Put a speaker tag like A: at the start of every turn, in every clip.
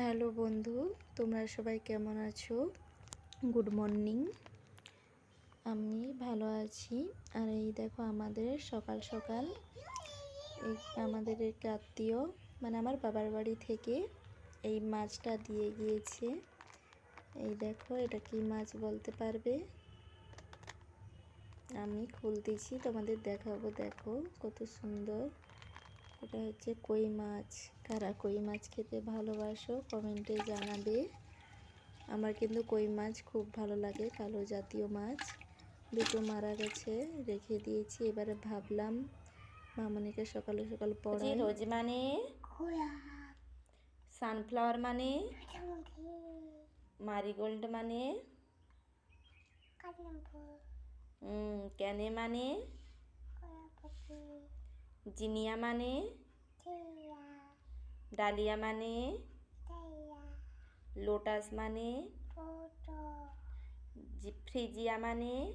A: Hello বন্ধু, তোমরা সবাই কেমন আছো? গুড মর্নিং আমি ভালো আছি। আর এই দেখো আমাদের সকাল সকাল আমাদের এক আত্মীয় মানে আমার বাবার বাড়ি থেকে এই মাছটা দিয়ে গিয়েছে। এই দেখো এটা কি মাছ বলতে পারবে? আমি খুলতেছি, তোমাদের দেখাবো, দেখো কত সুন্দর। এটা হচ্ছে কই মাছ। কারা কই মাছ খেতে ভালোবাসো কমেন্টে জানাবে। আমার কিন্তু কই মাছ খুব ভালো লাগে কালো জাতীয় মাছ। দুটো মারা গেছে রেখে দিয়েছি এবারে ভাবলাম মামনিকে সকালে সকাল পড়াই।
B: রোজ মানে? সানফ্লাওয়ার মানে? মারিগোল্ড মানে? ক্যানে মানে? জিনিয়া মানে? ডালিয়া মানে? লোটাস মানে? ফ্রিজিয়া মানে?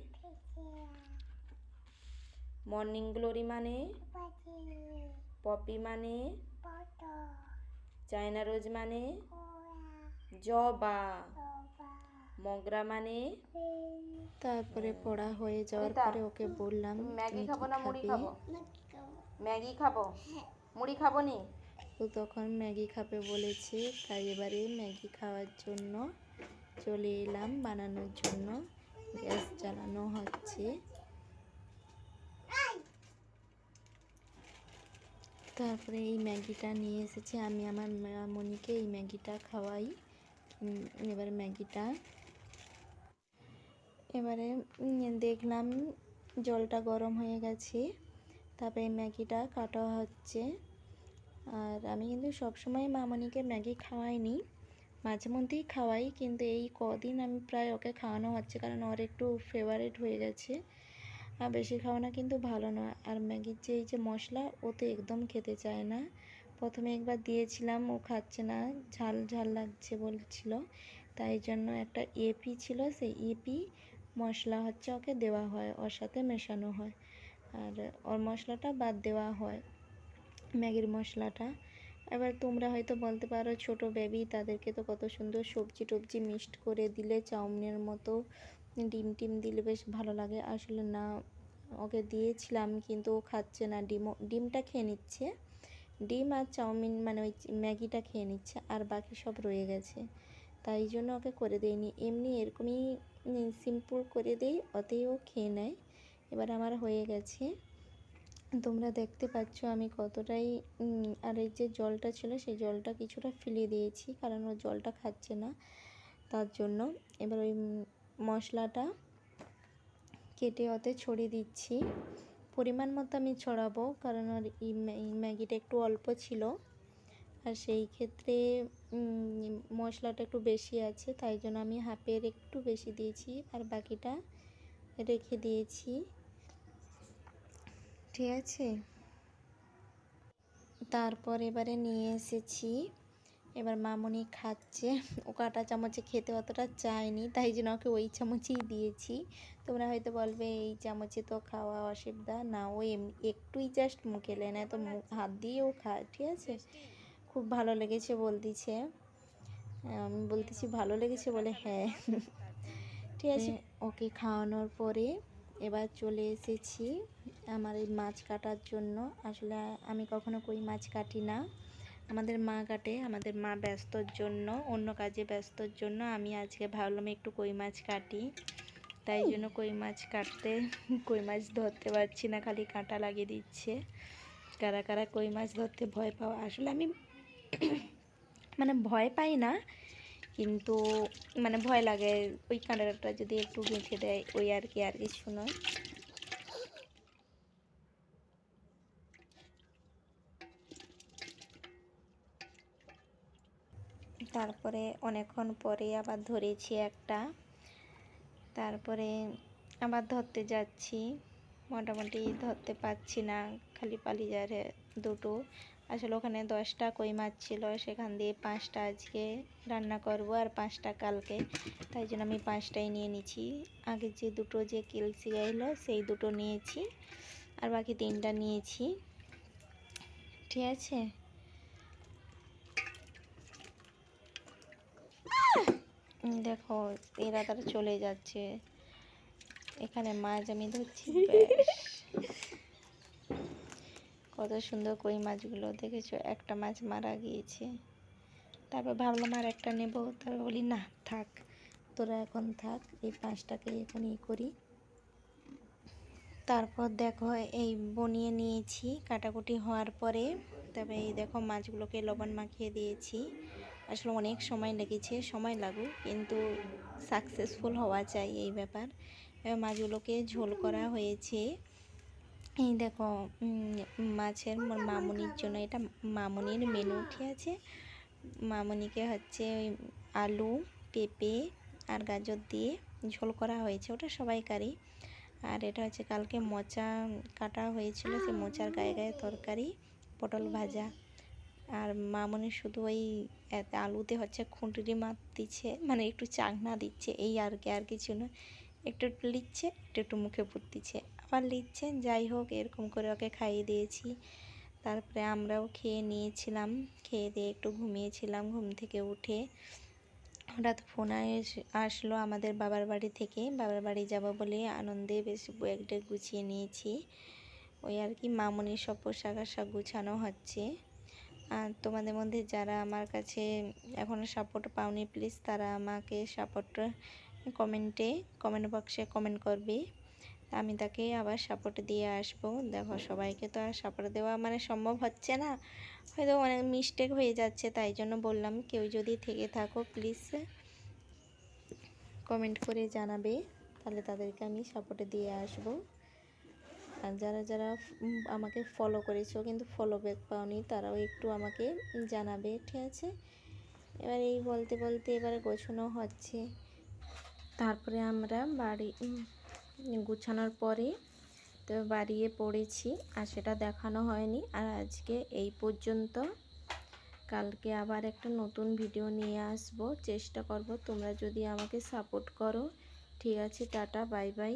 B: মর্নিং গ্লোরি মানে? পপি মানে? চায়না রোজ মানে? জবা। মগরা মানে?
A: তারপরে পড়া হয়ে যাওয়ার পরে ওকে বললাম
B: ম্যাগি খাব না মুড়ি
A: খাবে?
B: ম্যাগি খাব? মুড়ি খাব নি?
A: তো তখন ম্যাগি খাবে বলেছে, তাই এবারে ম্যাগি খাওয়ার জন্য চলে এলাম বানানোর জন্য। গ্যাস জ্বালানো হচ্ছে। তারপরে এই ম্যাগিটা নিয়ে এসেছে। আমি আমার মনিকে এই ম্যাগিটা খাওয়াই। এবার ম্যাগিটা। এবারে দেখলাম জলটা গরম হয়ে গেছে। তারপরে ম্যাগিটা কাটা হচ্ছে। আর আমি কিন্তু সবসময় মামনিকে ম্যাগি খাওয়াইনি। মাঝে মধ্যেই খাওয়াই, কিন্তু এই কদিন আমি প্রায় ওকে খাওয়ানো হচ্ছে কারণ ওর একটু ফেভারিট হয়ে গেছে। আর বেশি খাওয়ানো কিন্তু ভালো নয়। আর ম্যাগির যে এই যে মশলা, ও তো একদম খেতে চায় না। প্রথমে একবার দিয়েছিলাম, ও খাচ্ছে না। ঝাল ঝাল লাগছে বলছিল। তাই জন্য একটা এপি ছিল, সেই এপি মশলা হচ্ছে ওকে দেওয়া হয়, ওর সাথে মেশানো হয়। আর ওর মশলাটা বাদ দেওয়া হয়, ম্যাগির মশলাটা। এবার তোমরা হয়তো বলতে পারো, ছোট বেবি তাদেরকে তো কত সুন্দর সবজি টবজি মিক্সড করে দিলে, চাউমিনের মতো ডিম টিম দিলে বেশ ভালো লাগে। আসলে না, ওকে দিয়েছিলাম কিন্তু ও খাচ্ছে না, ডিমও, ডিমটা খেয়ে নিচ্ছে। ডিম আর চাউমিন মানে ওই ম্যাগিটা খেয়ে নিচ্ছে, আর বাকি সব রয়ে গেছে। তাই জন্য ওকে করে দেইনি। এমনি এরকমই সিম্পল করে দেই ওতেই ও খেয়ে নেয়। এবার আমার হয়ে গেছে। তোমরা দেখতে পাচ্ছ আমি কতটাই আর এই যে জলটা ছিল সেই জলটা কিছুটা ফেলে দিয়েছি, কারণ ও জলটা খাচ্ছে না। তার জন্য এবার ওই মশলাটা কেটে ওতে ছড়িয়ে দিচ্ছি। পরিমাণ মতো আমি ছড়াবো, কারণ ম্যা- এই ম্যাগিটা একটু অল্প ছিল। আর সেই ক্ষেত্রে মশলাটা একটু বেশি আছে, তাই জন্য আমি হাফের একটু বেশি দিয়েছি, আর বাকিটা রেখে দিয়েছি। ঠিক আছে। তারপর এবারে নিয়ে এসেছি। এবার মামনি খাচ্ছে। ও কাটা চামচে খেতে অতটা চায়নি তাই জন্য ওকে ওই চামচেই দিয়েছি। তোমরা হয়তো বলবে এই চামচে তো খাওয়া অসুবিধা। না ও এমনি একটুই জাস্ট মুখে লে না তো মুখ হাত দিয়েও খায় ঠিক আছে? খুব ভালো লেগেছে বলতিছে। আমি বলতেছি ভালো লেগেছে বলে হ্যাঁ। ঠিক আছে? ওকে খাওয়ানোর পরে এবার চলে এসেছি আমার এই মাছ কাটার জন্য। আসলে আমি কখনো কই মাছ কাটি না। আমাদের মা কাটে আমাদের মা ব্যস্তর জন্য অন্য কাজে ব্যস্তর জন্য আমি আজকে ভাবলাম একটু কই মাছ কাটি। তাই জন্য কই মাছ কাটতে কই মাছ ধরতে পারছি না খালি কাঁটা লাগিয়ে দিচ্ছে। কারা কারা কই মাছ ধরতে ভয় পাওয়া আসলে আমি মানে ভয় পাই না কিন্তু মানে ভয় লাগে, ওই কাঁটাটা যদি একটু গেঁথে দেয়, ওই আর কি, আর কিছু নয়। তারপরে অনেকক্ষণ পরে আবার ধরেছি একটা। তারপরে আবার ধরতে যাচ্ছি। মোটামুটি ধরতে পারছি না, খালি পালিয়ে যারে দুটো। আসলে ওখানে দশটা কই মাছ ছিল, সেখান দিয়ে পাঁচটা আজকে রান্না করব আর পাঁচটা কালকে। তাই জন্য আমি পাঁচটাই নিয়ে নিচ্ছি। আগে যে দুটো যে কেলসি গাইলো সেই দুটো নিয়েছি আর বাকি তিনটা নিয়েছি। ঠিক আছে? দেখো এরা তারা চলে যাচ্ছে। এখানে মাছ আমি ধরছি। কত সুন্দর কই মাছগুলো দেখেছ? একটা মাছ মারা গিয়েছে। তারপর ভাবলাম আর একটা নেব। তারপর বলি, না, থাক, তোরা এখন থাক, এই পাঁচটাকে এখন ই করি। তারপর দেখো, এই বনিয়ে নিয়েছি কাটাকুটি হওয়ার পরে, তবে এই দেখো মাছগুলোকে লবণ মাখিয়ে দিয়েছি। আসলে অনেক সময় লেগেছে, সময় লাগুক, কিন্তু সাকসেসফুল হওয়া চাই এই ব্যাপার। এবার মাছগুলোকে ঝোল করা হয়েছে। এই দেখো মাছের মামনির জন্য এটা মামনির মেনু ঠিক আছে। মামনিকে হচ্ছে ওই আলু, পেঁপে আর গাজর দিয়ে ঝোল করা হয়েছে, ওটা সবাইকারই আর এটা হচ্ছে কালকে মোচা কাটা হয়েছিল সেই মোচার গায়ে গায়ে তরকারি, পটল ভাজা। আর মামনি শুধু ওই আলুতে হচ্ছে খুঁটরি মাছ দিচ্ছে মানে একটু চাকনা দিচ্ছে, এই আর কি, আর কিছু না একটু একটু লিচ্ছে একটু একটু মুখে পুড়তিছে আবার লিচ্ছে যাই হোক, এরকম করে ওকে খাইয়ে দিয়েছি। তারপরে আমরাও খেয়ে নিয়েছিলাম, খেয়ে দিয়ে একটু ঘুমিয়েছিলাম ঘুম থেকে উঠে। হঠাৎ ফোন আস- আসলো আমাদের বাবার বাড়ি থেকে। বাবার বাড়ি যাব বলে আনন্দে বেশ ব্যাগটা গুছিয়ে নিয়েছি। ওই আর কি মামনির সব পোশাক আশাক গুছানো হচ্ছে। আর তোমাদের মধ্যে যারা আমার কাছে এখনও সাপোর্ট পাওনি প্লিজ তারা আমাকে সাপোর্ট কমেন্টে কমেন্ট বক্সে কমেন্ট করবে। আমি তাকে আবার সাপোর্ট দিয়ে আসব। দেখো, সবাইকে তো আর সাপোর্ট দেওয়া মানে সম্ভব হচ্ছে না। হয়তো অনেক মিস্টেক হয়ে যাচ্ছে, তাই জন্য বললাম, কেউ যদি থেকে থাকো প্লিজ কমেন্ট করে জানাবে, তাহলে তাদেরকে আমি সাপোর্ট দিয়ে আসব। আর যারা যারা আমাকে ফলো করেছ, কিন্তু ফলো ব্যাক পাওনি, তারাও একটু আমাকে জানাবে, ঠিক আছে? এবার এই বলতে বলতে এবার গোছানো হচ্ছে। তারপরে আমরা বাড়ি গুছানোর পরে তো বাড়িয়ে পড়েছি আর সেটা দেখানো হয়নি। আর আজকে এই পর্যন্ত। কালকে আবার একটা নতুন ভিডিও নিয়ে আসব। চেষ্টা করব তোমরা যদি আমাকে সাপোর্ট করো। ঠিক আছে, টাটা, বাই বাই।